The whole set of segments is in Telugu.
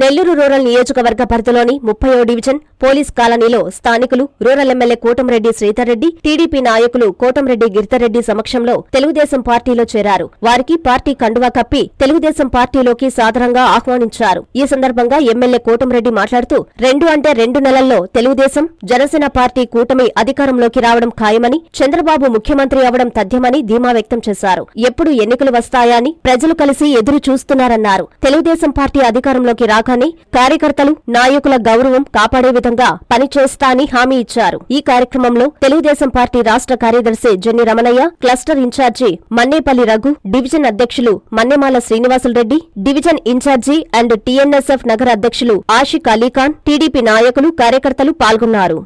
నెల్లూరు రూరల్ నియోజకవర్గ పరిధిలోని ముప్పయో డివిజన్ పోలీస్ కాలనీలో స్థానికులు rural MLA Kotamreddy Sridhar Reddy TDP నాయకులు కోటంరెడ్డి గిరితరెడ్డి సమక్షంలో తెలుగుదేశం పార్టీలో చేరారు. వారికి పార్టీ కండువా కప్పి తెలుగుదేశం పార్టీలోకి సాధారణంగా ఆహ్వానించారు. ఈ సందర్భంగా ఎమ్మెల్యే కోటంరెడ్డి మాట్లాడుతూ రెండు అంటే రెండు నెలల్లో తెలుగుదేశం జనసేన పార్టీ కూటమి అధికారంలోకి రావడం ఖాయమని చంద్రబాబు ముఖ్యమంత్రి అవడం తథ్యమని ధీమా వ్యక్తం చేశారు. ఎప్పుడు ఎన్నికలు వస్తాయని ప్రజలు కలిసి ఎదురు చూస్తున్నారన్నారు తెలుగుదేశం పార్టీ అధికారంలోకి రాగానే కార్యకర్తలు నాయకుల గౌరవం కాపాడే విధంగా పనిచేస్తా అని హామీ ఇచ్చారు. ఈ కార్యక్రమంలో తెలుగుదేశం పార్టీ రాష్ట్ర కార్యదర్శి Jenni Ramanaiah cluster incharge Mannepalli Raghu division అధ్యక్షులు Mannemala Srinivasula Reddy division incharge and TNSF నగర అధ్యక్షులు ఆషిక్ అలీఖాన్ టీడీపీ నాయకులు కార్యకర్తలు పాల్గొన్నారు.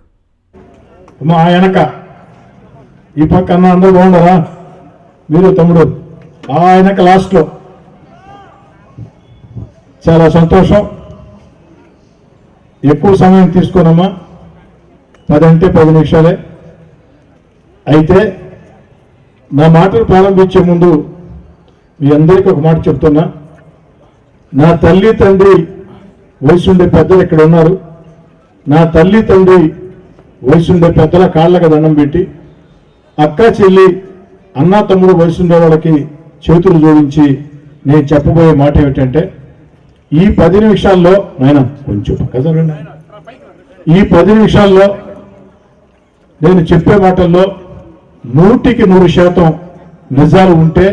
మా వెనక ఈ పక్క అన్న అందరూ బాగుండరా మీరు తమ్ముడు ఆ వెనక లాస్ట్లో చాలా సంతోషం. ఎక్కువ సమయం తీసుకోనమ్మా. పది అంటే పది నిమిషాలే. అయితే నా మాటలు ప్రారంభించే ముందు మీ అందరికీ ఒక మాట చెప్తున్నా. నా తల్లి తండ్రి వయసుండే పెద్దలు ఇక్కడ ఉన్నారు. నా తల్లి తండ్రి వయసుండే పెద్దల కాళ్ళకి దండం పెట్టి అక్క చెల్లి అన్నా తమ్ముడు వయసుండే వాళ్ళకి చేతులు జోడించి నేను చెప్పబోయే మాట ఏమిటంటే ఈ పది నిమిషాల్లో నాయన కొంచెం పక్క ఈ పది నిమిషాల్లో నేను చెప్పే మాటల్లో నూటికి నూరు శాతం నిజాలు ఉంటే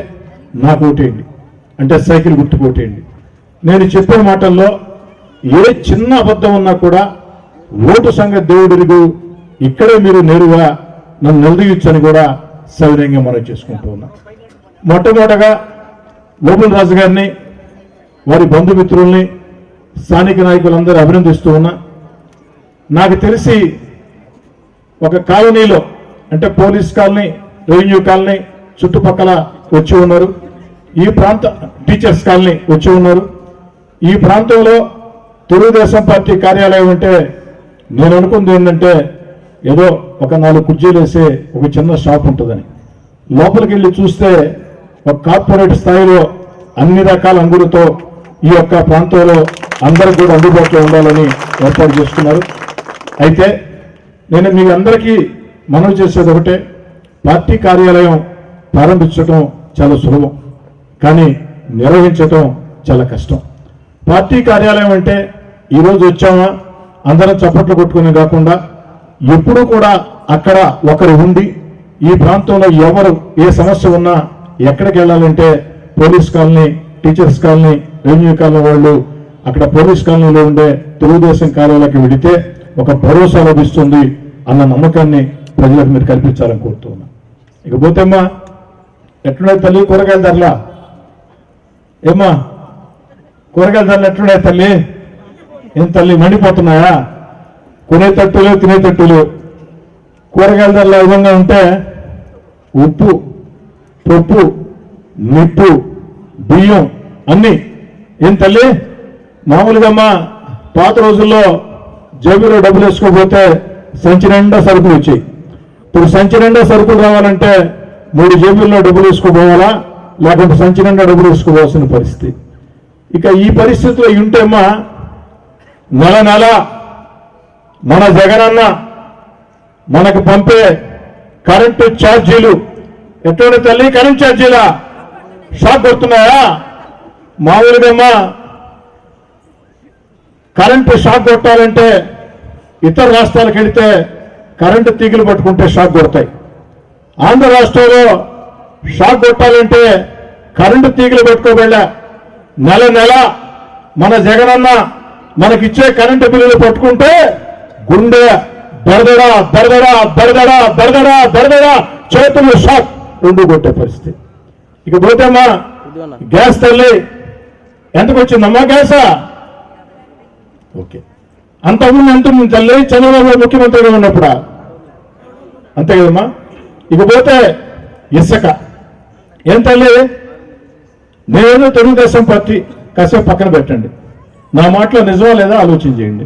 నాకు ఓటేయండి అంటే సైకిల్ గుర్తుకు ఓటేయండి నేను చెప్పే మాటల్లో ఏ చిన్న అబద్ధం ఉన్నా కూడా ఓటు సంగతి దేవుడిరుగు ఇక్కడే మీరు నేరుగా నన్ను నిలదీయొచ్చని కూడా సవినయంగా మనం చేసుకుంటూ ఉన్నాం. మొట్టమొదటగా లోపల రాజు గారిని వారి బంధుమిత్రుల్ని స్థానిక నాయకులందరూ అభినందిస్తూ ఉన్నా. నాకు తెలిసి ఒక కాలనీలో అంటే పోలీస్ కాలనీ రెవెన్యూ కాలనీ చుట్టుపక్కల వచ్చి ఉన్నారు. ఈ ప్రాంత టీచర్స్ కాలనీ వచ్చి ఉన్నారు. ఈ ప్రాంతంలో తెలుగుదేశం పార్టీ కార్యాలయం అంటే నేను అనుకుంది ఏంటంటే ఏదో ఒక నాలుగు కుర్చీలు వేసే ఒక చిన్న షాప్ ఉంటుందని. లోపలికి వెళ్ళి చూస్తే ఒక కార్పొరేట్ స్థాయిలో అన్ని రకాల అంగులతో ఈ యొక్క ప్రాంతంలో అందరికి కూడా అందుబాటులో ఉండాలని ఏర్పాటు చేస్తున్నారు. అయితే నేను మీ అందరికీ మనవి చేసేది ఒకటే పార్టీ కార్యాలయం ప్రారంభించడం చాలా సులభం కానీ నిర్వహించటం చాలా కష్టం. పార్టీ కార్యాలయం అంటే ఈరోజు వచ్చామా? అందరం చప్పట్లు కొట్టుకునే కాకుండా ఎప్పుడూ కూడా అక్కడ ఒకరు ఉండి ఈ ప్రాంతంలో ఎవరు ఏ సమస్య ఉన్నా ఎక్కడికి వెళ్ళాలంటే police colony teachers colony revenue కాలం వాళ్ళు అక్కడ పోలీస్ కాలనీలో ఉండే తెలుగుదేశం కార్యాలయానికి వెడితే ఒక భరోసా లభిస్తుంది అన్న నమ్మకాన్ని ప్రజలకు మీరు కల్పించాలని కోరుతున్నా. ఇకపోతే అమ్మా ఎట్లున్నాయి తల్లి కూరగాయల ధరలా? ఏమ్మా కూరగాయల ధరలు ఎట్లున్నాయి తల్లి? ఏం తల్లి మండిపోతున్నాయా? కొనే తట్టులు తినే తట్టులు కూరగాయల ధరలు విధంగా ఉంటే? ఉప్పు పప్పు నిప్పు బియ్యం అన్ని ఏం తల్లి? మామూలుగా అమ్మా పాత రోజుల్లో జేబులో డబ్బులు వేసుకోకపోతే సంచి నిండా సరుకులు వచ్చాయి. ఇప్పుడు సంచి నిండా సరుకులు రావాలంటే మూడు జేబుల్లో డబ్బులు వేసుకోపోవాలా? లేకుంటే సంచి నిండా డబ్బులు వేసుకోవాల్సిన పరిస్థితి. ఇక ఈ పరిస్థితిలో ఇవి ఉంటే అమ్మా నెల నెల మన జగనన్న మనకు పంపే కరెంటు ఛార్జీలు ఎటువంటి తల్లి? కరెంట్ ఛార్జీలా? షాక్ కొడుతున్నాయా? మామూలుగా కరెంటు షాక్ కొట్టాలంటే ఇతర రాష్ట్రాలకు వెళితే కరెంటు తీగలు పట్టుకుంటే షాక్ కొడతాయి. ఆంధ్ర రాష్ట్రంలో షాక్ కొట్టాలంటే కరెంటు తీగలు పెట్టుకోబెళ్ళా నెల నెల మన జగనన్న మనకిచ్చే కరెంటు బిల్లులు పట్టుకుంటే గుండె దరదడా దరదడా దరదడా దరదడా దరదడా చేతులు షాక్ రెండు కొట్టే పరిస్థితి ఇక పోతేమ్మా గ్యాస్ తల్లి ఎంతకు వచ్చిందమ్మా గ్యాసా? ఓకే. అంతకుముందు ఎంత ఉంది? తల్లి చంద్రబాబు ముఖ్యమంత్రిగా ఉన్నప్పుడా? అంతే కదమ్మా. ఇకపోతే ఇసుక. ఏం తల్లి? నేను తెలుగుదేశం పార్టీ కాసేపు పక్కన పెట్టండి. నా మాటలో నిజమా లేదా ఆలోచన చేయండి.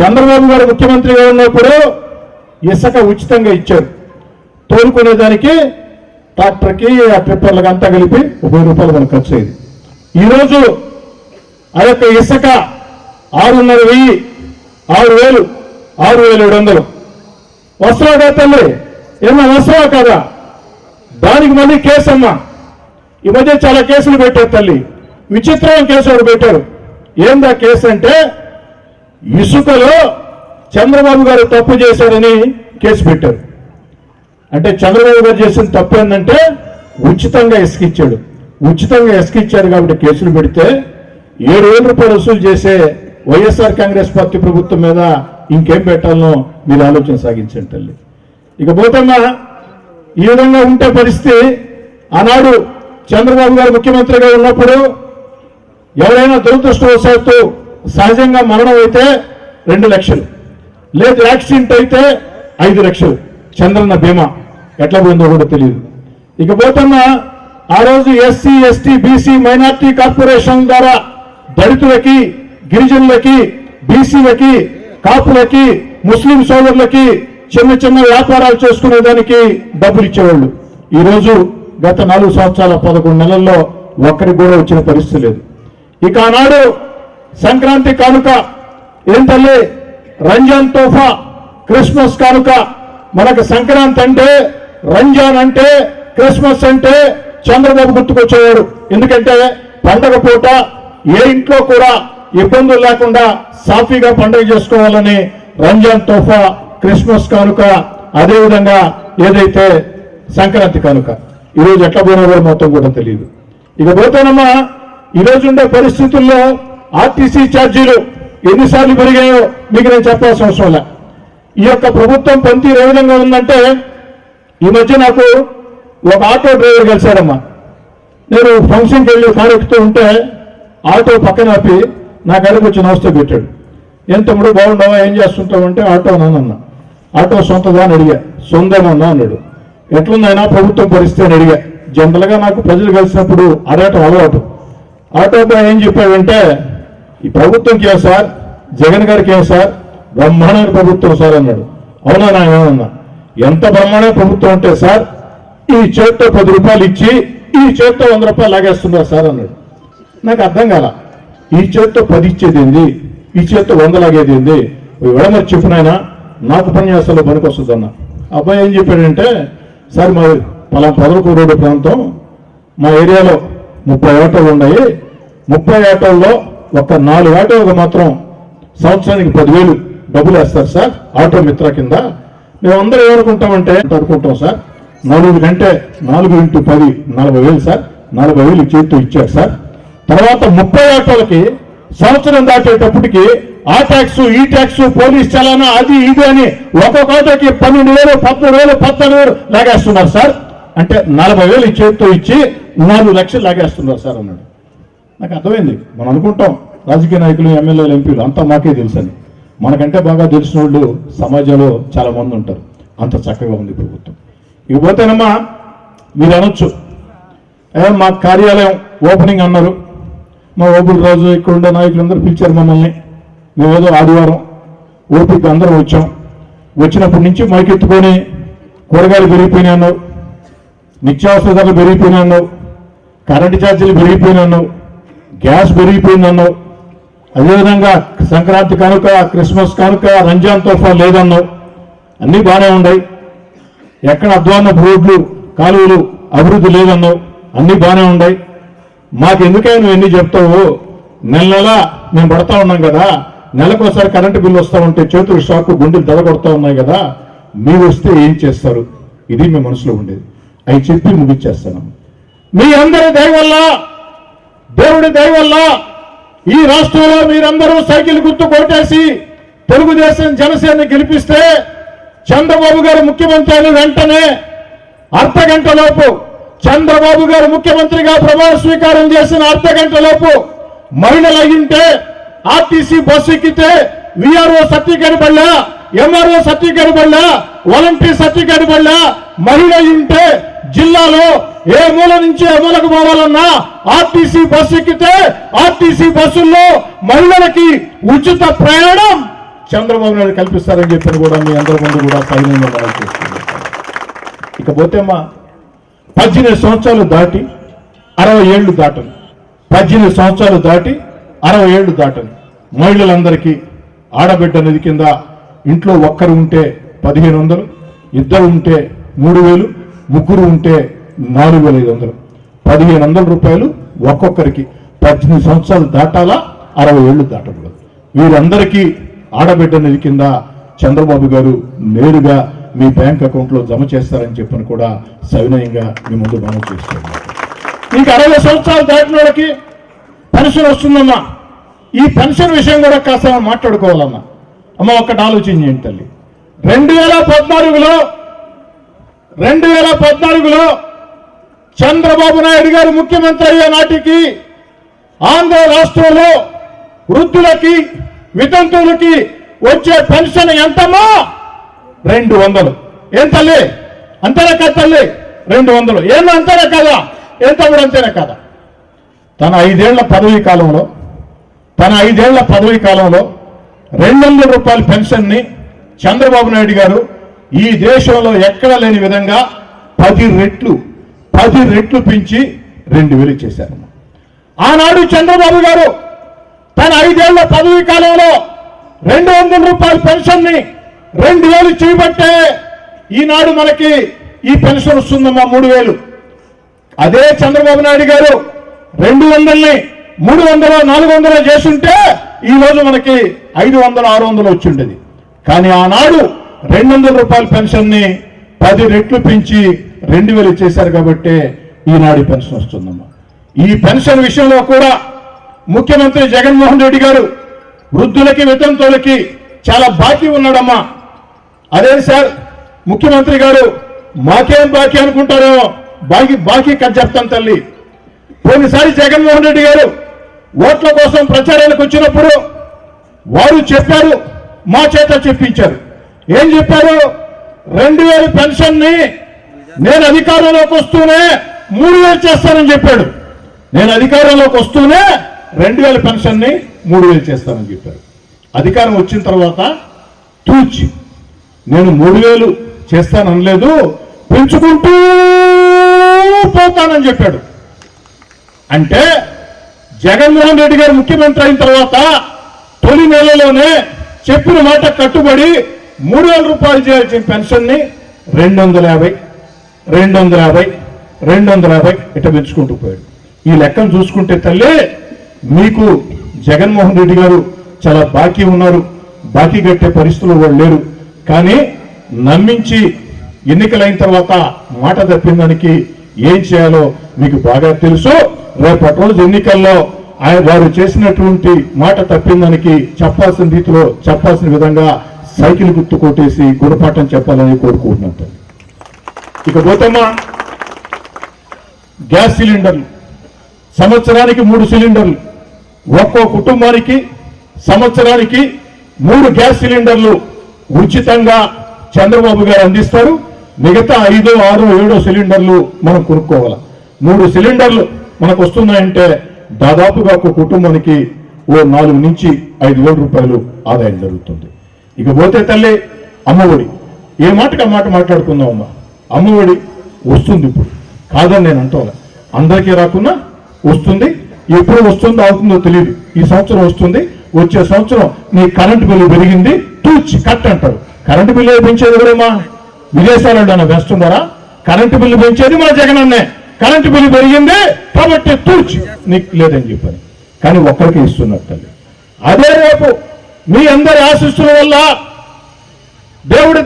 చంద్రబాబు గారు ముఖ్యమంత్రిగా ఉన్నప్పుడు ఇసుక ఉచితంగా ఇచ్చారు. తోలుకునేదానికి ట్రాక్టర్కి ఆ ట్రిప్పర్లకు అంతా కలిపి ఒక రూపాయలు మనకు ఖర్చు అయ్యింది. ఈరోజు ఆ యొక్క ఇసుక ఆరున్నర వెయ్యి ఆరు వేలు ఆరు వేలు ఏడు వందలు. వస్త్రాగా తల్లి? ఏమన్నా వస్త్రావా కదా? దానికి మళ్ళీ కేసు అమ్మా. ఈ మధ్య చాలా కేసులు పెట్టారు తల్లి. విచిత్రమైన కేసు ఒకటి పెట్టారు. ఏందా కేసు అంటే ఇసుకలో చంద్రబాబు గారు తప్పు చేశారని కేసు పెట్టారు. అంటే చంద్రబాబు గారు చేసిన తప్పు ఏంటంటే ఉచితంగా ఇసుక ఇచ్చాడు. ఉచితంగా ఇసుక ఇచ్చారు కాబట్టి కేసులు పెడితే ఏడు వేల రూపాయలు వసూలు చేసే వైఎస్ఆర్ కాంగ్రెస్ పార్టీ ప్రభుత్వం మీద ఇంకేం పెట్టాలనో మీరు ఆలోచన సాగించండి తల్లి. ఇక పోతమ్మా ఈ విధంగా ఉంటే పరిస్థితి ఆనాడు చంద్రబాబు గారు ముఖ్యమంత్రిగా ఉన్నప్పుడు ఎవరైనా దురదృష్టవశాత్తు సహజంగా మరణం అయితే రెండు లక్షలు లేదు యాక్సిడెంట్ అయితే ఐదు లక్షలు. చంద్రన్న బీమా ఎట్లా పోయిందో కూడా తెలియదు. ఇక పోతున్నా ఆ రోజు SC ST BC minority corporation ద్వారా దళితులకి గిరిజనులకి బీసీలకి కాపులకి ముస్లిం సోదరులకి చిన్న చిన్న వ్యాపారాలు చేసుకునే దానికి డబ్బులు ఇచ్చేవాళ్ళు. ఈరోజు గత నాలుగు సంవత్సరాల పదకొండు నెలల్లో ఒక్కరికి కూడా వచ్చిన పరిస్థితి లేదు. ఇక ఆనాడు సంక్రాంతి కానుక ఏం తల్లి? రంజాన్ తోఫా క్రిస్మస్ కానుక. మనకు సంక్రాంతి అంటే రంజాన్ అంటే క్రిస్మస్ అంటే చంద్రబాబు గుర్తుకొచ్చేవాడు. ఎందుకంటే పండగ పూట ఏ ఇంట్లో కూడా ఇబ్బందులు లేకుండా సాఫీగా పండుగ చేసుకోవాలని రంజాన్ తోఫా క్రిస్మస్ కానుక అదేవిధంగా ఏదైతే సంక్రాంతి కానుక ఈరోజు ఎట్లా పోయినా కూడా మొత్తం కూడా తెలియదు. ఇక పోతానమ్మా ఈరోజు ఉండే పరిస్థితుల్లో ఆర్టీసీ ఛార్జీలు ఎన్నిసార్లు పెరిగాయో మీకు నేను చెప్పాల్సిన అవసరం లే. ఈ యొక్క ప్రభుత్వం పనితీరు ఏ విధంగా ఉందంటే ఈ మధ్య నాకు ఒక ఆటో డ్రైవర్ కలిశాడమ్మా. నేను ఫంక్షన్కి వెళ్ళి కారు ఎక్కుతూ ఉంటే ఆటో పక్కన ఆపి నా గడికి వచ్చి నమస్తే పెట్టాడు. ఏం తమ్ముడు బాగుండవా ఏం చేస్తుంటావు? అంటే ఆటో అన్న ఆటో సొంతదా? అని అడిగా. సొంతమన్నా అన్నాడు. ఎట్లుందైనా ప్రభుత్వం పరిస్థితి అని అడిగా. జనరల్గా నాకు ప్రజలు కలిసినప్పుడు అడగటం అలవాటు. ఆటో ఏం చెప్పాడంటే ఈ ప్రభుత్వంకి ఏం సార్? జగన్ గారికి ఏం సార్? బ్రహ్మాండమైన ప్రభుత్వం సార్ అన్నాడు. అవునా నా ఏమన్నా ఎంత బ్రహ్మాండమైన ప్రభుత్వం అంటే సార్ ఈ చేత్తో పది రూపాయలు ఇచ్చి ఈ చేత్తో వంద రూపాయలు లాగేస్తున్నారు సార్ అన్నాడు. నాకు అర్థం కాల. ఈ చేత్తో పది ఇచ్చేది ఏంది? ఈ చేత్తో వంద లాగేది ఏంది? విడమరి చెప్పునైనా నాకు పనిచేస్తాలో పనికి వస్తుంది అన్న. అబ్బాయి ఏం చెప్పాడంటే సార్ మా పలా పదవకు రోడ్డు ప్రాంతం మా ఏరియాలో ముప్పై ఆటోలు ఉన్నాయి. ముప్పై ఆటోల్లో ఒక నాలుగు ఆటోలకు మాత్రం సంవత్సరానికి పదివేలు డబ్బులు వేస్తారు సార్ ఆటో మిత్ర కింద. మేమందరం ఏమనుకుంటామంటే అనుకుంటాం సార్. నాలుగు కంటే నాలుగు ఇంటూ పది నలభై వేలు సార్. నలభై వేలు చేతితో ఇచ్చారు సార్. తర్వాత ముప్పై ఆటోలకి సంవత్సరం దాటేటప్పటికి ఆ ట్యాక్స్ ఈ ట్యాక్స్ పోలీస్ చలానా అది ఇది అని ఒక్కొక్క ఆటోకి పన్నెండు వేలు పద్నాలుగు వేలు పద్నాలుగు వేలు లాగేస్తున్నారు సార్. అంటే నలభై వేలు చేతితో ఇచ్చి నాలుగు లక్షలు లాగేస్తున్నారు సార్ అన్నాడు. నాకు అర్థమైంది. మనం అనుకుంటాం రాజకీయ నాయకులు ఎమ్మెల్యేలు ఎంపీలు అంతా మాకే తెలుసని. మనకంటే బాగా తెలిసిన వాళ్ళు సమాజంలో చాలా మంది ఉంటారు. అంత చక్కగా ఉంది ప్రభుత్వం. ఇక పోతేనమ్మా మీరు అనొచ్చు. మా కార్యాలయం ఓపెనింగ్ అన్నారు. మా ఓపెన్ రోజు ఇక్కడ ఉండే నాయకులందరూ పిలిచారు మమ్మల్ని. మేమేదో ఆదివారం ఓపిక అందరం వచ్చాం. వచ్చినప్పటి నుంచి మైకెత్తుకొని కూరగాయలు పెరిగిపోయినాయి అన్నావు. నిత్యావసర ధరలు పెరిగిపోయినాయి అన్నావు. కరెంటు ఛార్జీలు పెరిగిపోయినాయి అన్నావు. గ్యాస్ పెరిగిపోయింది అన్నావు. అదేవిధంగా సంక్రాంతి కనుక క్రిస్మస్ కనుక రంజాన్ తోఫా లేదన్నావు. అన్నీ బాగానే ఉన్నాయి. ఎక్కడ అధ్వాన రోడ్లు కాలువలు అభివృద్ధి లేదన్నావు అన్నీ బాగానే ఉన్నాయి మాకు ఎందుకైనా నువ్వు ఎన్ని చెప్తావు? నెల నెల మేము పడతా ఉన్నాం కదా. నెలకోసారి కరెంటు బిల్లు వస్తూ ఉంటే చేతులు షాక్ గుండెలు దడ కొడతా ఉన్నాయి కదా. మీరు వస్తే ఏం చేస్తారు? ఇది మీ మనసులో ఉండేది. అవి చెప్పి ముగిచ్చేస్తున్నాం మీ అందరి దయవల్ల దేవుడి దయ వల్ల ఈ రాష్ట్రంలో మీరందరూ సైకిల్ గుర్తు కొట్టేసి తెలుగుదేశం జనసేన గెలిపిస్తే చంద్రబాబు గారు ముఖ్యమంత్రి అయిన వెంటనే అర్ధగంట లోపు చంద్రబాబు గారు ముఖ్యమంత్రిగా ప్రమాణ స్వీకారం చేసిన అర్ధ గంట లోపు మహిళలు అయ్యింటే ఆర్టీసీ బస్సు ఎక్కితే విఆర్ఓ సర్టిఫికేట్ పడ్డా ఎంఆర్ఓ సర్టిఫికేట్ పడ్డా వాలంటీర్ సర్టిఫికేట్ పడ్డా మహిళ అయ్యింటే జిల్లాలో ఏ మూల నుంచి ఏ మూలకు పోవాలన్నా ఆర్టీసీ బస్సు ఎక్కితే ఆర్టీసీ బస్సుల్లో మహిళలకి ఉచిత ప్రయాణం. చంద్రబాబు నాయుడు కల్పిస్తారని చెప్పి కూడా మీ అందరి ముందు కూడా సైన్యంగా మనం చేస్తున్నాం ఇకపోతే మా పద్దెనిమిది సంవత్సరాలు దాటి అరవై ఏళ్ళు దాటను. పద్దెనిమిది సంవత్సరాలు దాటి అరవై ఏళ్ళు దాటను. మహిళలందరికీ ఆడబిడ్డ నిధి కింద ఇంట్లో ఒక్కరు ఉంటే పదిహేను వందలు ఇద్దరు ఉంటే మూడు వేలు ముగ్గురు ఉంటే నాలుగు వేల ఐదు వందలు. పదిహేను వందల రూపాయలు ఒక్కొక్కరికి. పద్దెనిమిది సంవత్సరాలు దాటాలా అరవై ఏళ్ళు దాటకూడదు. వీరందరికీ ఆడబిడ్డ నిధి కింద చంద్రబాబు గారు నేరుగా మీ బ్యాంక్ అకౌంట్లో జమ చేస్తారని చెప్పని కూడా సవినయంగా మీ ముందు మనం చేస్తున్నాం మీకు అరవై సంవత్సరాలు దాటిన వాళ్ళకి పెన్షన్ వస్తుందమ్మా. ఈ పెన్షన్ విషయం కూడా కాస్త మాట్లాడుకోవాలమ్మా. అమ్మ ఒక్కటి ఆలోచన చేయండి తల్లి? రెండు వేల పద్నాలుగులో రెండు వేల పద్నాలుగులో చంద్రబాబు నాయుడు గారు ముఖ్యమంత్రి అయ్యే నాటికి ఆంధ్ర రాష్ట్రంలో వృద్ధులకి వితంతువులకి వచ్చే పెన్షన్ ఎంతమ్మా? రెండు వందలు. ఏం తల్లి? అంతేనా కదా తల్లి? రెండు వందలు. ఏమో అంతేనా కదా? ఏం తమ్ముడు అంతేనా కదా? తన ఐదేళ్ళ పదవీ కాలంలో తన ఐదేళ్ళ పదవీ కాలంలో రెండు వందల రూపాయల పెన్షన్ని చంద్రబాబు నాయుడు గారు ఈ దేశంలో ఎక్కడ లేని విధంగా పది రెట్లు పది రెట్లు పెంచి రెండు వేలు చేశారు ఆనాడు చంద్రబాబు గారు తన ఐదేళ్ళ పదవీ కాలంలో రెండు వందల రూపాయల పెన్షన్ని రెండు వేలు చేయబట్టే ఈనాడు మనకి ఈ పెన్షన్ వస్తుందమ్మా మూడు వేలు అదే చంద్రబాబు నాయుడు గారు రెండు వందల్ని మూడు వందల నాలుగు వందల చేస్తుంటే ఈ రోజు మనకి ఐదు వందల ఆరు వందలు వచ్చిండేది. కానీ ఆనాడు రెండు వందల రూపాయల పెన్షన్ని పది రెట్లు పెంచి రెండు వేలు చేశారు కాబట్టి ఈనాడు పెన్షన్ వస్తుందమ్మా. ఈ పెన్షన్ విషయంలో కూడా ముఖ్యమంత్రి జగన్మోహన్ రెడ్డి గారు వృద్ధులకి వితంతువులకి చాలా బాకీ ఉన్నాడమ్మా. అదే సార్ ముఖ్యమంత్రి గారు మాకేం బాకీ అనుకుంటారో బాకీ బాకీ కట్ చెప్తాను తల్లి. పోయినసారి జగన్మోహన్ రెడ్డి గారు ఓట్ల కోసం ప్రచారానికి వచ్చినప్పుడు వారు చెప్పారు మా చేత చెప్పించారు. ఏం చెప్పారు? రెండు వేల పెన్షన్ని నేను అధికారంలోకి వస్తూనే మూడు వేలు చేస్తానని చెప్పాడు. నేను అధికారంలోకి వస్తూనే రెండు వేల పెన్షన్ని మూడు వేలు చేస్తానని చెప్పారు. అధికారం వచ్చిన తర్వాత తూచి నేను మూడు వేలు చేస్తాననలేదు పెంచుకుంటూ పోతానని చెప్పాడు. అంటే జగన్మోహన్ రెడ్డి గారు ముఖ్యమంత్రి అయిన తర్వాత తొలి నెలలోనే చెప్పిన మాట కట్టుబడి మూడు వేల రూపాయలు చేయాల్సిన పెన్షన్ని రెండు వందల యాభై రెండు వందల యాభై రెండు వందల యాభై ఇట పెంచుకుంటూ పోయాడు. ఈ లెక్కను చూసుకుంటే తల్లి మీకు జగన్మోహన్ రెడ్డి గారు చాలా బాకీ ఉన్నారు. బాకీ కట్టే పరిస్థితులు వాళ్ళు లేరు కానీ నమ్మించి ఎన్నికలైన తర్వాత మాట తప్పిన దానికి ఏం చేయాలో మీకు బాగా తెలుసు. రేపటి రోజు ఎన్నికల్లో ఆయన వారు చేసినటువంటి మాట తప్పిన దానికి చెప్పాల్సిన రీతిలో చెప్పాల్సిన విధంగా సైకిల్ గుర్తు కొట్టేసి గుణపాఠం చెప్పాలని కోరుకుంటున్నాను ఇక పోతమ్మా గ్యాస్ సిలిండర్లు. సంవత్సరానికి మూడు సిలిండర్లు. ఒక్కో కుటుంబానికి సంవత్సరానికి మూడు గ్యాస్ సిలిండర్లు ఉచితంగా చంద్రబాబు గారు అందిస్తారు. మిగతా ఐదో ఆరో ఏడో సిలిండర్లు మనం కొనుక్కోవాలి? మూడు సిలిండర్లు మనకు వస్తున్నాయంటే దాదాపుగా ఒక కుటుంబానికి ఓ నాలుగు నుంచి ఐదు వేల రూపాయలు ఆదాయం జరుగుతుంది. ఇక పోతే తల్లి అమ్మఒడి ఏ మాటకి ఆ మాట మాట్లాడుకుందాం అమ్మా అమ్మఒడి వస్తుంది ఇప్పుడు. కాదని నేను అంటోలే. అందరికీ రాకున్నా వస్తుంది ఎప్పుడు వస్తుందో అవుతుందో తెలియదు ఈ సంవత్సరం వస్తుంది. వచ్చే సంవత్సరం నీ కరెంటు బిల్లు పెరిగింది. తూచి కట్ అంటారు. కరెంటు బిల్లు పెంచేది ఎవరేమా విదేశాలలో ఏమైనా వేస్తున్నారా? కరెంటు బిల్లు పెంచేది మా జగన్ అన్నే కరెంటు బిల్లు పెరిగింది కాబట్టి తూచి. నీకు లేదని చెప్పని. కానీ ఒక్కరికి ఇస్తున్నారు తల్లి. అదే రేపు మీ అందరి ఆశిస్తుల వల్ల దేవుడి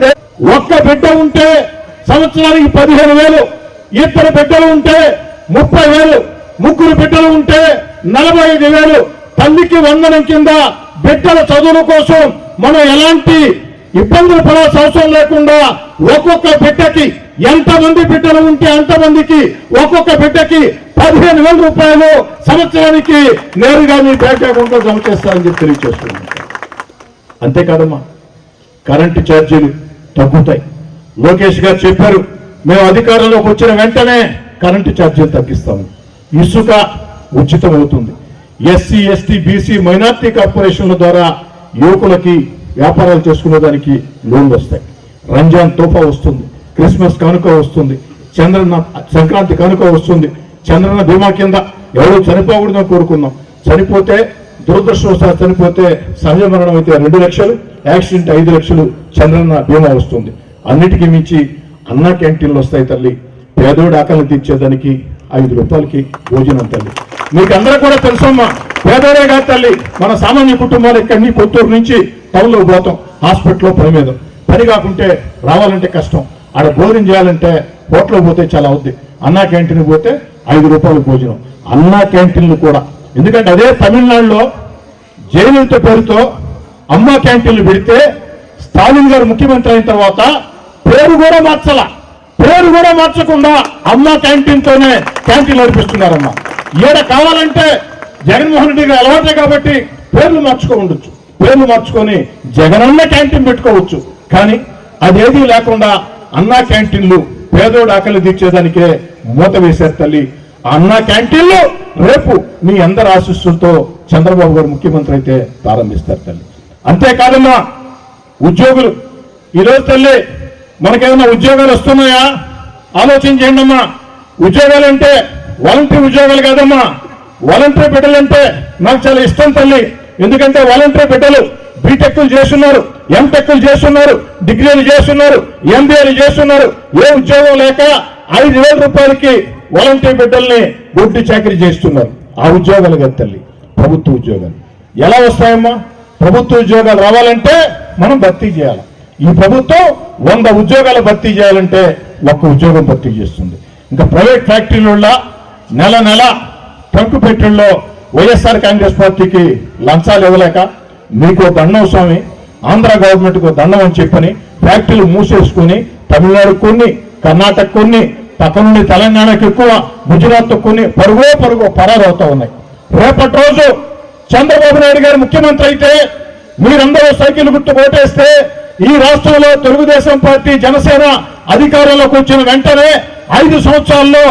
ఒక్క బిడ్డ ఉంటే సంవత్సరానికి పదిహేను వేలు ఇద్దరు బిడ్డలు ఉంటే ముప్పై వేలు. ముగ్గురు బిడ్డలు ఉంటే నలభై ఐదు వేలు తల్లికి వందనం కింద బిడ్డల చదువుల కోసం మనం ఎలాంటి ఇబ్బందులు పడాల్సిన అవసరం లేకుండా ఒక్కొక్క బిడ్డకి ఎంతమంది బిడ్డలు ఉంటే అంతమందికి ఒక్కొక్క బిడ్డకి పదిహేను వేల రూపాయలు సంవత్సరానికి నేరుగా మీ బ్యాంక్ అకౌంట్లో జమ చేస్తారని చెప్పి తెలియజేస్తున్నాను అంతేకాదమ్మా కరెంటు ఛార్జీలు తగ్గుతాయి. లోకేష్ గారు చెప్పారు మేము అధికారంలోకి వచ్చిన వెంటనే కరెంటు ఛార్జీలు తగ్గిస్తాము. ఇసుక ఉచితం అవుతుంది ఎస్సీ ఎస్టీ బీసీ మైనార్టీ కార్పొరేషన్ల ద్వారా యువకులకి వ్యాపారాలు చేసుకునేదానికి లోన్లు వస్తాయి రంజాన్ తోఫా వస్తుంది క్రిస్మస్ కానుక వస్తుంది చంద్రన్న సంక్రాంతి కానుక వస్తుంది చంద్రన్న బీమా కింద ఎవరు చనిపోకూడదని కోరుకున్నాం. చనిపోతే దురదృష్టవశాత్తు చనిపోతే సహజ మరణం అయితే రెండు లక్షలు యాక్సిడెంట్ ఐదు లక్షలు చంద్రన్న బీమా వస్తుంది. అన్నిటికీ మించి అన్నా క్యాంటీన్లు వస్తాయి తల్లి. పేదోడి ఆకలి తీర్చేదానికి ఐదు రూపాయలకి భోజనం తల్లి. మీకు అందరూ కూడా తెలుసమ్మా పేదోడే కాదు తల్లి మన సామాన్య కుటుంబాలు ఇక్కడి కొత్తూరు నుంచి టౌన్లో పోతాం హాస్పిటల్లో పని మీద పని కాకుంటే రావాలంటే కష్టం. ఆడ భోజనం చేయాలంటే హోటల్లో పోతే చాలా అవుద్ది. అన్నా క్యాంటీన్ పోతే ఐదు రూపాయలు భోజనం. అన్నా క్యాంటీన్లు కూడా. ఎందుకంటే అదే తమిళనాడులో జయలలిత పేరుతో అమ్మ క్యాంటీన్లు పెడితే స్టాలిన్ గారు ముఖ్యమంత్రి అయిన తర్వాత పేరు కూడా మార్చాల. పేరు కూడా మార్చకుండా అమ్మ క్యాంటీన్ తోనే క్యాంటీన్ నడిపిస్తున్నారమ్మా. ఈడ కావాలంటే జగన్మోహన్ రెడ్డి గారు అలవాటే కాబట్టి పేర్లు మార్చుకో ఉండొచ్చు. పేర్లు మార్చుకొని జగనన్న క్యాంటీన్ పెట్టుకోవచ్చు. కానీ అదేది లేకుండా అన్నా క్యాంటీన్లు పేదోడు ఆకలి తీర్చేదానికే మూత వేశారు తల్లి. అన్నా క్యాంటీన్లు రేపు మీ అందరి ఆశీస్సులతో చంద్రబాబు గారు ముఖ్యమంత్రి అయితే ప్రారంభిస్తారు తల్లి. అంతేకాదమ్మా ఉద్యోగులు. ఈరోజు తల్లి మనకేమైనా ఉద్యోగాలు వస్తున్నాయా? ఆలోచన చేయండి అమ్మా. ఉద్యోగాలు అంటే వాలంటరీ ఉద్యోగాలు కాదమ్మా. వాలంటరీ బిడ్డలంటే నాకు చాలా ఇష్టం తల్లి. ఎందుకంటే వాలంటరీ బిడ్డలు బీటెక్లు చేస్తున్నారు ఎంటెక్లు చేస్తున్నారు డిగ్రీలు చేస్తున్నారు ఎంబీఏలు చేస్తున్నారు. ఏ ఉద్యోగం లేక ఐదు వేల రూపాయలకి వాలంటరీ బిడ్డల్ని గుడ్డి చాకరీ చేస్తున్నారు. ఆ ఉద్యోగాలు కదా తల్లి ప్రభుత్వ ఉద్యోగాలు. ఎలా వస్తాయమ్మా? ప్రభుత్వ ఉద్యోగాలు రావాలంటే మనం భర్తీ చేయాలి. ఈ ప్రభుత్వం వంద ఉద్యోగాలు భర్తీ చేయాలంటే ఒక్క ఉద్యోగం భర్తీ చేస్తుంది. ఇంకా ప్రైవేట్ ఫ్యాక్టరీలలో నెల నెల ట్రంక్ పెట్టిల్లో వైఎస్ఆర్ కాంగ్రెస్ పార్టీకి లంచాలు ఇవ్వలేక మీకు దండం స్వామి ఆంధ్ర గవర్నమెంట్కు దండం అని చెప్పని ఫ్యాక్టరీలు మూసేసుకుని తమిళనాడు కొన్ని కర్ణాటక కొన్ని పక్క నుండి తెలంగాణకు ఎక్కువ గుజరాత్ కొన్ని పరుగో పరుగో పరారవుతా ఉన్నాయి. రేపటి రోజు చంద్రబాబు నాయుడు గారు ముఖ్యమంత్రి అయితే మీరందరూ సైకిల్ గుర్తు ఓటేస్తే ఈ రాష్ట్రంలో తెలుగుదేశం పార్టీ జనసేన అధికారంలోకి వచ్చిన వెంటనే ఐదు సంవత్సరాల్లో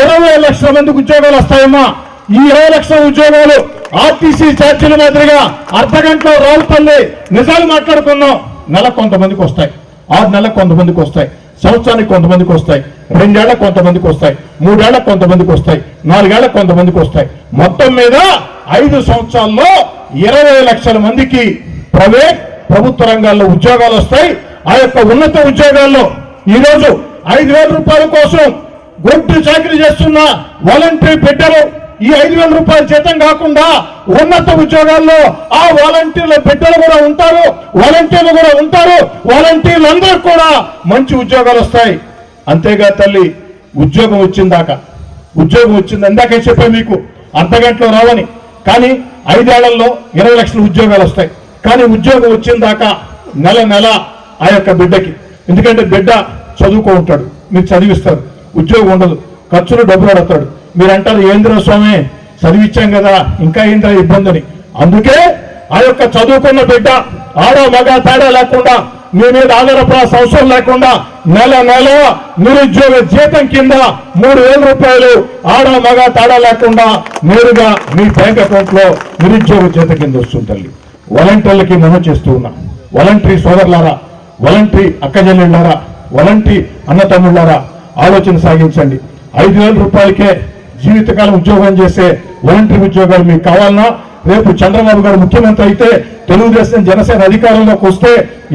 ఇరవై లక్షల మందికి ఉద్యోగాలు వస్తాయమ్మా. ఈ ఇరవై లక్షల ఉద్యోగాలు ఆర్టీసీ ఛార్జీల మాదిరిగా అర్ధ గంటలో రావుపల్లి నిజాలు మాట్లాడుకున్నాం నెల కొంతమందికి వస్తాయి. ఆరు నెలలకు కొంతమందికి వస్తాయి. సంవత్సరానికి కొంతమందికి వస్తాయి. రెండేళ్ళకు కొంతమందికి వస్తాయి. మూడేళ్ళకు కొంతమందికి వస్తాయి. నాలుగేళ్ళకు కొంతమందికి వస్తాయి. మొత్తం మీద ఐదు సంవత్సరాల్లో ఇరవై లక్షల మందికి ప్రైవేట్ ప్రభుత్వ రంగాల్లో ఉద్యోగాలు వస్తాయి. ఆ యొక్క ఉన్నత ఉద్యోగాల్లో ఈరోజు ఐదు వేల రూపాయల కోసం గొంతు చాకరీ చేస్తున్న వాలంటీర్ బిడ్డలు ఈ ఐదు వేల రూపాయల జీతం కాకుండా ఉన్నత ఉద్యోగాల్లో ఆ వాలంటీర్ల బిడ్డలు కూడా ఉంటారు వాలంటీర్లు కూడా ఉంటారు వాలంటీర్లు అందరూ కూడా మంచి ఉద్యోగాలు వస్తాయి. అంతేగా తల్లి ఉద్యోగం వచ్చిందాక ఉద్యోగం వచ్చింది ఇందాకే చెప్పా మీకు అర్ధ గంటలో రావని. కానీ ఐదేళ్ళలో ఇరవై లక్షల ఉద్యోగాలు వస్తాయి. కానీ ఉద్యోగం వచ్చిన దాకా నెల నెల ఆ యొక్క బిడ్డకి. ఎందుకంటే బిడ్డ చదువుకో ఉంటాడు మీరు చదివిస్తారు. ఉద్యోగం ఉండదు ఖర్చులు డబ్బులు అడతాడు మీరు అంటారు ఏంద్ర స్వామి చదివిచ్చాం కదా ఇంకా ఏంద్ర ఇబ్బందిని. అందుకే ఆ యొక్క చదువుకున్న బిడ్డ ఆడో మగ తేడా లేకుండా మీ మీద ఆధారపడాల్సిన అవసరం లేకుండా నెల నెల నిరుద్యోగ జీతం కింద మూడు వేల రూపాయలు ఆడ మగ తేడా లేకుండా నేరుగా మీ బ్యాంక్ అకౌంట్లో నిరుద్యోగ జీతం కింద వస్తుంది తల్లి. వాలంటీర్లకి మనం చేస్తూ ఉన్నాం. వాలంటరీ సోదరులారా వాలంటరీ అక్కజల్లులారా వాలంటరీ అన్నతమ్ముళ్ళారా ఆలోచన సాగించండి. ఐదు వేల రూపాయలకే జీవితకాలం ఉద్యోగం చేసే వాలంటరీ ఉద్యోగాలు మీకు కావాలన్నా రేపు చంద్రబాబు గారు ముఖ్యమంత్రి అయితే తెలుగుదేశం జనసేన అధికారంలోకి వస్తే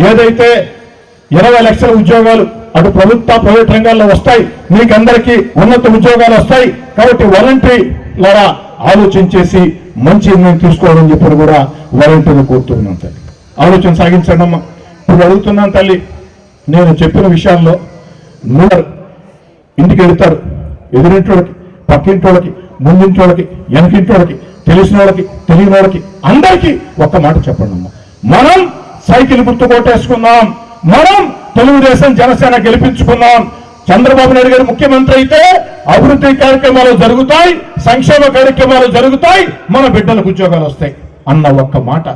ఏదైతే ఇరవై లక్షల ఉద్యోగాలు అటు ప్రభుత్వ ప్రైవేట్ రంగాల్లో వస్తాయి మీకందరికీ ఉన్నత ఉద్యోగాలు వస్తాయి. కాబట్టి వాలంటరీ ద్వారా ఆలోచించేసి మంచి నిర్ణయం తీసుకోవాలని చెప్పి కూడా వాలంటీర్లు కోరుతున్నాను తల్లి. ఆలోచన సాగించండి అమ్మా. ఇప్పుడు అడుగుతున్నాను తల్లి నేను చెప్పిన విషయాల్లో నూరు ఇంటికి వెళ్తారు. ఎదురింటోళ్ళకి పక్కింటోళ్ళకి ముందింటోళ్ళకి వెనకింటోళ్ళకి తెలిసిన వాళ్ళకి తెలియని వాళ్ళకి అందరికీ ఒక్క మాట చెప్పండి అమ్మా. మనం సైకిల్ గుర్తు కొట్టేసుకుందాం మనం తెలుగుదేశం జనసేన గెలిపించుకుందాం చంద్రబాబు నాయుడు గారు ముఖ్యమంత్రి అయితే అభివృద్ధి కార్యక్రమాలు జరుగుతాయి సంక్షేమ కార్యక్రమాలు జరుగుతాయి మన బిడ్డలకు ఉద్యోగాలు వస్తాయి అన్న ఒక్క మాట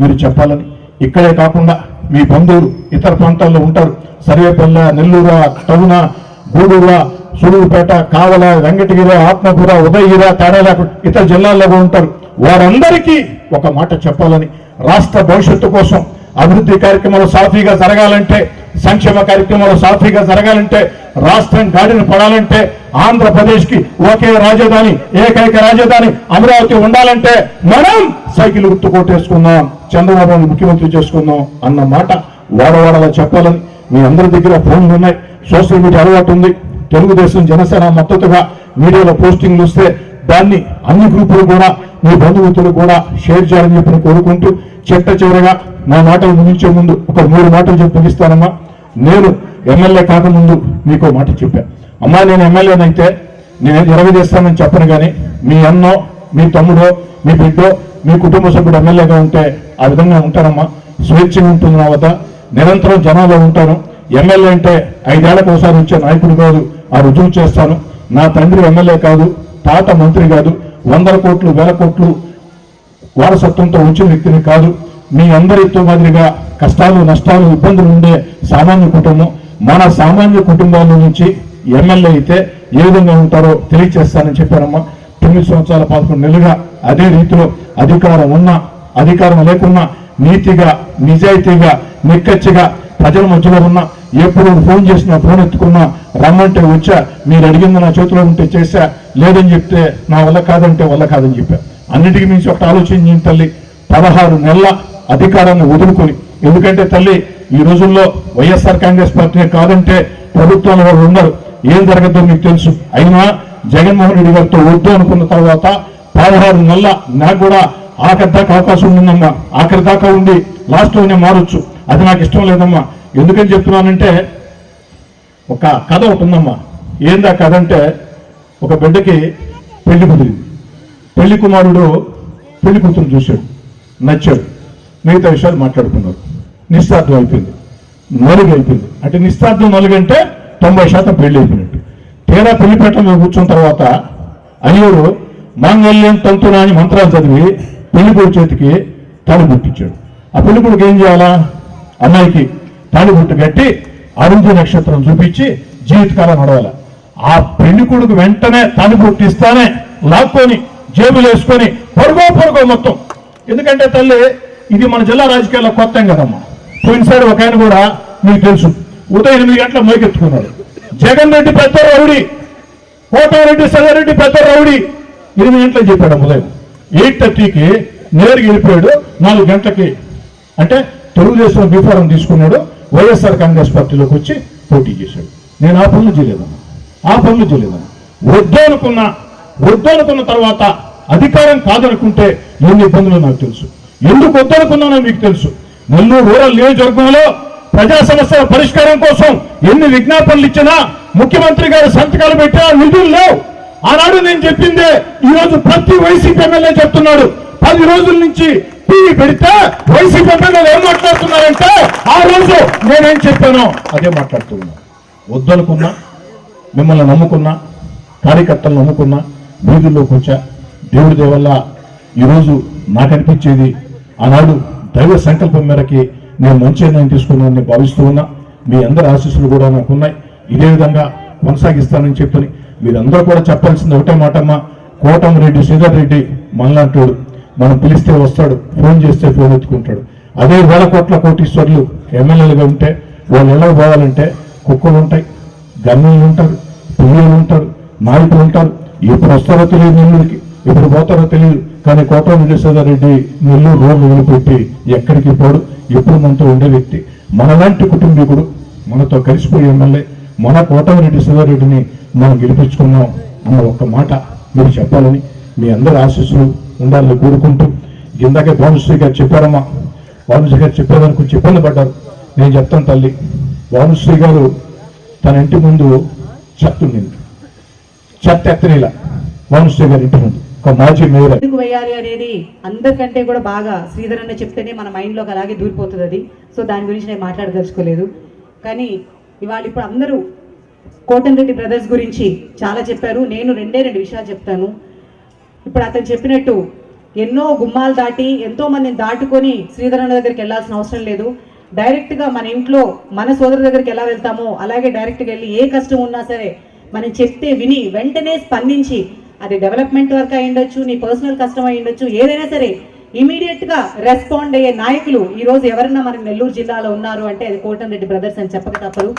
మీరు చెప్పాలని. ఇక్కడే కాకుండా మీ బంధువులు ఇతర ప్రాంతాల్లో ఉంటారు. సర్వేపల్లె నెల్లూరు టౌన గూడూరు సులువుపేట కావల వెంకటగిరి ఆత్మకూర ఉదయగిరి తేడా ఇతర జిల్లాల్లో ఉంటారు. వారందరికీ ఒక మాట చెప్పాలని. రాష్ట్ర భవిష్యత్తు కోసం అభివృద్ధి కార్యక్రమాలు సాఫీగా జరగాలంటే సంక్షేమ కార్యక్రమాలు సాఫీగా జరగాలంటే రాష్ట్రం గాడిన పడాలంటే ఆంధ్రప్రదేశ్కి ఒకే రాజధాని ఏకైక రాజధాని అమరావతి ఉండాలంటే మనం సైకిల్ గుర్తు కొట్టేసుకుందాం. చంద్రబాబు ముఖ్యమంత్రి చేసుకుందాం అన్న మాట వాడవాడలా చెప్పాలని మీ అందరి దగ్గర ఫోన్లు ఉన్నాయి. సోషల్ మీడియా అలవాటు ఉంది. తెలుగుదేశం జనసేన మద్దతుగా మీడియాలో పోస్టింగ్లు వస్తే దాన్ని అన్ని గ్రూపులు కూడా మీ బంధుమిత్రులు కూడా షేర్ చేయాలని చెప్పి కోరుకుంటూ చెట్ట చివరగా నా మాటలు ముగించే ముందు ఒక మూడు మాటలు చెప్పి ముగిస్తానమ్మా. నేను ఎమ్మెల్యే కాకముందు మీకు మాట చెప్పా. అమ్మా నేను ఎమ్మెల్యేనైతే నేను ఇరవై చేస్తానని చెప్పను కానీ మీ అన్నో మీ తమ్ముడో మీ బిడ్డో మీ కుటుంబ సభ్యుడు ఎమ్మెల్యేగా ఉంటే ఆ విధంగా ఉంటానమ్మా స్వేచ్ఛగా ఉంటుంది నా వద్ద. నిరంతరం జనాభా ఉంటాను. ఎమ్మెల్యే అంటే ఐదేళ్ళకు ఒకసారి వచ్చే నాయకుడు కాదు. ఆ రుజువు చేస్తాను. నా తండ్రి ఎమ్మెల్యే కాదు తాత మంత్రి కాదు వందల కోట్లు వేల కోట్లు వారసత్వంతో ఉంచిన వ్యక్తిని కాదు. మీ అందరితో మాదిరిగా కష్టాలు నష్టాలు ఇబ్బందులు ఉండే సామాన్య కుటుంబం. మన సామాన్య కుటుంబాల నుంచి ఎమ్మెల్యే అయితే ఏ విధంగా ఉంటారో తెలియచేస్తానని చెప్పారమ్మా. తొమ్మిది సంవత్సరాల పదకొండు నెలలుగా అదే రీతిలో అధికారం ఉన్నా అధికారం లేకున్నా నీతిగా నిజాయితీగా నిక్కచ్చిగా ప్రజల మధ్యలో ఉన్నా ఎప్పుడు ఫోన్ చేసినా ఫోన్ ఎత్తుకున్నా రమ్మంటే వచ్చా మీరు అడిగింది నా చేతిలో ఉంటే చేశా లేదని చెప్తే నా వల్ల కాదంటే వల్ల కాదని చెప్పా. అన్నిటికీ మించి ఒకటి ఆలోచించింది తల్లి. పదహారు నెలల అధికారాన్ని వదులుకొని ఎందుకంటే తల్లి ఈ రోజుల్లో వైఎస్ఆర్ కాంగ్రెస్ పార్టీ కాదంటే ప్రభుత్వంలో వారు ఉన్నారు ఏం జరగదో మీకు తెలుసు. అయినా జగన్మోహన్ రెడ్డి గారితో వద్దు అనుకున్న తర్వాత పదహారు నెలల నాకు కూడా ఆఖరి దాకా అవకాశం ఉందమ్మా. ఆఖరి దాకా ఉండి లాస్ట్ నేను మారొచ్చు. అది నాకు ఇష్టం లేదమ్మా. ఎందుకని చెప్తున్నానంటే ఒక కథ ఒకటి ఉందమ్మా. ఏందా కథ అంటే ఒక బిడ్డకి పెళ్ళి కుదిరింది. పెళ్ళి కుమారుడు పెళ్ళి కూతురు చూశాడు. నచ్చాడు. మిగతా విషయాలు మాట్లాడుకున్నారు. నిశ్చార్థం అయిపోయింది. నలుగు అయిపోయింది. అంటే నిశ్చార్థం నలుగు అంటే తొంభై శాతం పెళ్ళి అయిపోయినట్టు. తీరా పెళ్ళిపేటలో కూర్చున్న తర్వాత అయ్యూరు మాంగళ్యం తంతునా అని మంత్రాలు చదివి పెళ్ళి చేతికి తాళి పుట్టించాడు. ఆ పెళ్ళి కొడుకు ఏం చేయాలా? అమ్మాయికి తాళి పుట్టు కట్టి అరుంధి నక్షత్రం చూపించి జీవితకాలం నడవాలి. ఆ పెళ్ళి కొడుకు వెంటనే తాళి పుట్టిస్తానే లాక్కొని జేబులు వేసుకొని పొరుగో పొరుగో మొత్తం. ఎందుకంటే తల్లి ఇది మన జిల్లా రాజకీయాల్లో కొత్త కదమ్మా పోయినసారి ఒక ఆయన కూడా మీకు తెలుసు. ఉదయం ఎనిమిది గంటల మైకెత్తుకున్నాడు జగన్ రెడ్డి పెద్ద రౌడీ. కోటారెడ్డి సదారెడ్డి పెద్ద రౌడీ. ఎనిమిది గంటలకు చెప్పాడు ఉదయం. ఎయిట్ థర్టీకి నేరుగా వెళ్ళిపోయాడు. నాలుగు గంటలకి అంటే తెలుగుదేశం బీఫారం తీసుకున్నాడు. వైఎస్ఆర్ కాంగ్రెస్ పార్టీలోకి వచ్చి పోటీ చేశాడు. నేను ఆ పనులు చేయలేదన్నా ఆ పనులు చేయలేదన్నా వద్దు అనుకున్నా వద్దు అనుకున్న తర్వాత అధికారం కాదనుకుంటే ఎన్ని ఇబ్బందులు నాకు తెలుసు. ఎందుకు వద్దనుకున్నానో మీకు తెలుసు. నెల్లూరు రూరల్ నియోజకవర్గంలో ప్రజా సమస్యల పరిష్కారం కోసం ఎన్ని విజ్ఞాపనలు ఇచ్చినా ముఖ్యమంత్రి గారు సంతకాలు పెట్టినా నిధులు లేవు. ఆనాడు నేను చెప్పిందే ఈ రోజు ప్రతి వైసీపీ ఎమ్మెల్యే చెప్తున్నాడు పది రోజుల నుంచి టీవీ పెడితే వైసీపీ ఎమ్మెల్యేలు ఏం మాట్లాడుతున్నారంటే ఆ రోజు నేనేం చెప్పానో అదే మాట్లాడుతున్నా వద్దనుకున్నా మిమ్మల్ని నమ్ముకున్నా కార్యకర్తలు నమ్ముకున్నా వీధుల్లోకి వచ్చా. దేవుడి దేవల్ల ఈరోజు నాకు అనిపించేది ఆనాడు దైవ సంకల్పం మేరకి నేను మంచి నిర్ణయం తీసుకున్నానని భావిస్తూ ఉన్నా. మీ అందరి ఆశీస్సులు కూడా నాకు ఉన్నాయి ఇదే విధంగా కొనసాగిస్తానని చెప్పని మీరందరూ కూడా చెప్పాల్సింది ఒకటే మాటమ్మా. కోటమిరెడ్డి శ్రీధర్ రెడ్డి మనలాంటోడు. మనం పిలిస్తే వస్తాడు ఫోన్ చేస్తే ఫోన్ ఎత్తుకుంటాడు. అదే వేల కోట్ల కోటీశ్వర్లు ఎమ్మెల్యేలుగా ఉంటే వాళ్ళు ఎలా పోవాలంటే కుక్కలు ఉంటాయి గన్నులు ఉంటారు పిల్లలు ఉంటారు నాయకులు ఉంటారు. ఎప్పుడు వస్తారో తెలియదు నెల్లూరుకి ఎప్పుడు పోతారో తెలియదు. కానీ కోటమిరెడ్డి శ్రీధర్ రెడ్డి నెల్లూరు రోడ్లు వదిలిపెట్టి ఎక్కడికి పోడు? ఎప్పుడు మనతో ఉండే వ్యక్తి. మనలాంటి కుటుంబీకుడు మనతో కలిసిపోయి ఎమ్మెల్యే మన కోటమిరెడ్డి శ్రీధర్ రెడ్డిని మనం గెలిపించుకున్నాం అన్న ఒక్క మాట మీరు చెప్పాలని మీ అందరి ఆశీస్సులు ఉండాలని కోరుకుంటూ ఇందాకే భానుశ్రీ గారు చెప్పారమ్మా. భానుశ్రీ గారు చెప్పేదానికి కొంచెం ఇబ్బంది పడ్డారు. నేను చెప్తాను తల్లి భానుశ్రీ గారు తన ఇంటి ముందు చెత్త ఉండింది. చెత్త ఎత్తనేలా భానుశ్రీ గారి ఇంటి ముందు. ఒక మాజీ మేయర్ ఎందుకు వేయాలి అనేది అందరికంటే కూడా బాగా శ్రీధర్ అన్న చెప్తేనే మన మైండ్లోకి అలాగే దూరిపోతుంది అది. సో దాని గురించి నేను మాట్లాడదలుచుకోలేదు. కానీ ఇవాళ ఇప్పుడు అందరూ కోటన్ రెడ్డి బ్రదర్స్ గురించి చాలా చెప్పారు. నేను రెండే రెండు విషయాలు చెప్తాను. ఇప్పుడు అతను చెప్పినట్టు ఎన్నో గుమ్మాలు దాటి ఎంతో మందిని దాటుకొని శ్రీధర్ అన్న దగ్గరికి వెళ్ళాల్సిన అవసరం లేదు. డైరెక్ట్గా మన ఇంట్లో మన సోదరు దగ్గరికి ఎలా వెళ్తామో అలాగే డైరెక్ట్గా వెళ్ళి ఏ కష్టం ఉన్నా సరే మనం చెప్తే విని వెంటనే స్పందించి అది డెవలప్మెంట్ వర్క్ అయ్యుండొచ్చు నీ పర్సనల్ కష్టం అయ్యుండొచ్చు ఏదైనా సరే ఇమీడియట్గా రెస్పాండ్ అయ్యే నాయకులు ఈ రోజు ఎవరన్నా మనకి నెల్లూరు జిల్లాలో ఉన్నారు అంటే అది కోటంరెడ్డి బ్రదర్స్ అని చెప్పక తప్పదు.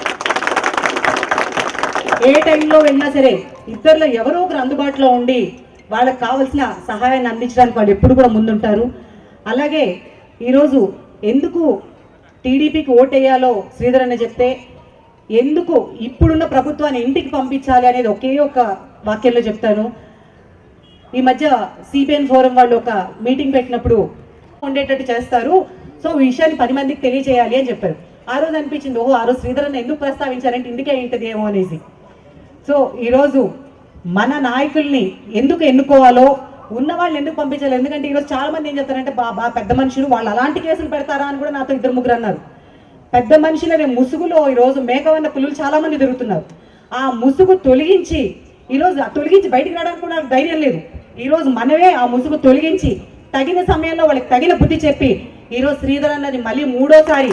ఏ టైంలో వెళ్ళినా సరే ఇద్దరు ఎవరో ఒకరు అందుబాటులో ఉండి వాళ్ళకి కావాల్సిన సహాయాన్ని అందించడానికి వాళ్ళు ఎప్పుడు కూడా ముందుంటారు. అలాగే ఈరోజు ఎందుకు టీడీపీకి ఓటేయాలో శ్రీధర్ అన్న చెప్తే ఎందుకు ఇప్పుడున్న ప్రభుత్వాన్ని ఇంటికి పంపించాలి అనేది ఒకే ఒక వాక్యంలో చెప్తాను. ఈ మధ్య సిపిఎన్ ఫోరం వాళ్ళు ఒక మీటింగ్ పెట్టినప్పుడు ఉండేటట్టు చేస్తారు. సో ఈ విషయాన్ని పది మందికి తెలియజేయాలి అని చెప్పారు. ఆ రోజు అనిపించింది ఓహో ఆ రోజు శ్రీధరన్ ఎందుకు ప్రస్తావించారంటే ఇందుకే ఏంటది ఏమో అనేసి. సో ఈరోజు మన నాయకుల్ని ఎందుకు ఎన్నుకోవాలో ఉన్న వాళ్ళు ఎందుకు పంపించాలి ఎందుకంటే ఈరోజు చాలా మంది ఏం చెప్తారంటే బాబా పెద్ద మనుషులు వాళ్ళు అలాంటి కేసులు పెడతారా అని కూడా నాతో ఇద్దరు ముగ్గురు అన్నారు. పెద్ద మనుషులనే ముసుగులో ఈరోజు మేకవన్న పులులు చాలా మంది తిరుగుతున్నారు. ఆ ముసుగు తొలగించి ఈరోజు తొలగించి బయటికి రావడానికి కూడా ధైర్యం లేదు. ఈరోజు మనమే ఆ ముసుగు తొలగించి తగిన సమయంలో వాళ్ళకి తగిన బుద్ధి చెప్పి ఈరోజు శ్రీధర్ అన్నది మళ్ళీ మూడోసారి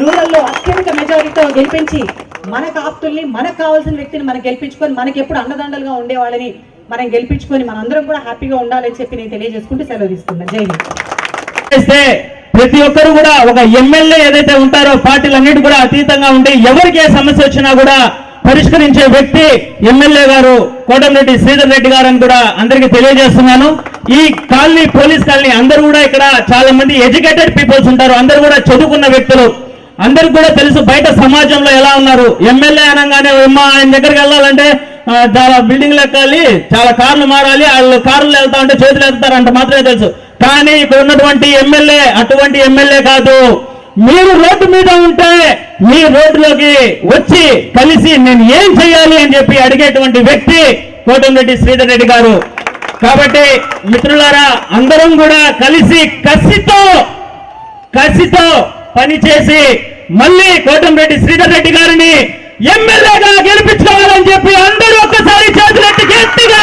రూరల్లో అత్యధిక మెజారిటీతో గెలిపించి మనకు ఆప్తుల్ని మనకు కావాల్సిన వ్యక్తిని మనం గెలిపించుకొని మనకి ఎప్పుడు అన్నదండలుగా ఉండేవాళ్ళని మనం గెలిపించుకొని మనందరం కూడా హ్యాపీగా ఉండాలని చెప్పి నేను తెలియజేసుకుంటూ సెలవు తీసుకున్నాను జై హింద్. చేస్తే ప్రతి ఒక్కరు కూడా ఒక ఎమ్మెల్యే ఏదైతే ఉంటారో పార్టీలన్నిటి కూడా అతీతంగా ఉండి ఎవరికి ఏ సమస్య వచ్చినా కూడా పరిష్కరించే వ్యక్తి ఎమ్మెల్యే గారు కోటమిరెడ్డి శ్రీధర్ రెడ్డి గారు అని కూడా అందరికీ తెలియజేస్తున్నాను. ఈ కాలనీ పోలీస్ కాలనీ అందరూ కూడా ఇక్కడ చాలా మంది ఎడ్యుకేటెడ్ పీపుల్స్ ఉంటారు. అందరూ కూడా చదువుకున్న వ్యక్తులు. అందరికి కూడా తెలుసు బయట సమాజంలో ఎలా ఉన్నారు. ఎమ్మెల్యే అనగానే అమ్మ ఆయన దగ్గరికి వెళ్ళాలంటే చాలా బిల్డింగ్లు ఎక్కాలి చాలా కార్లు మారాలి వాళ్ళు కార్లు వెళ్తా ఉంటే చేతులు వెళ్తారు మాత్రమే తెలుసు. కానీ ఇక్కడ ఉన్నటువంటి ఎమ్మెల్యే అటువంటి ఎమ్మెల్యే కాదు. మీరు రోడ్డు మీద ఉంటే మీ రోడ్డులోకి వచ్చి కలిసి నేను ఏం చేయాలి అని చెప్పి అడిగేటువంటి వ్యక్తి కోటంరెడ్డి శ్రీధర్ రెడ్డి గారు. కాబట్టి మిత్రులారా అందరం కూడా కలిసి కసితో కసితో పనిచేసి మళ్ళీ కోటంరెడ్డి శ్రీధర్ రెడ్డి గారిని ఎమ్మెల్యేగా గెలిపించుకోవాలని చెప్పి అందరూ ఒక్కసారి చేతులెట్టి గట్టిగా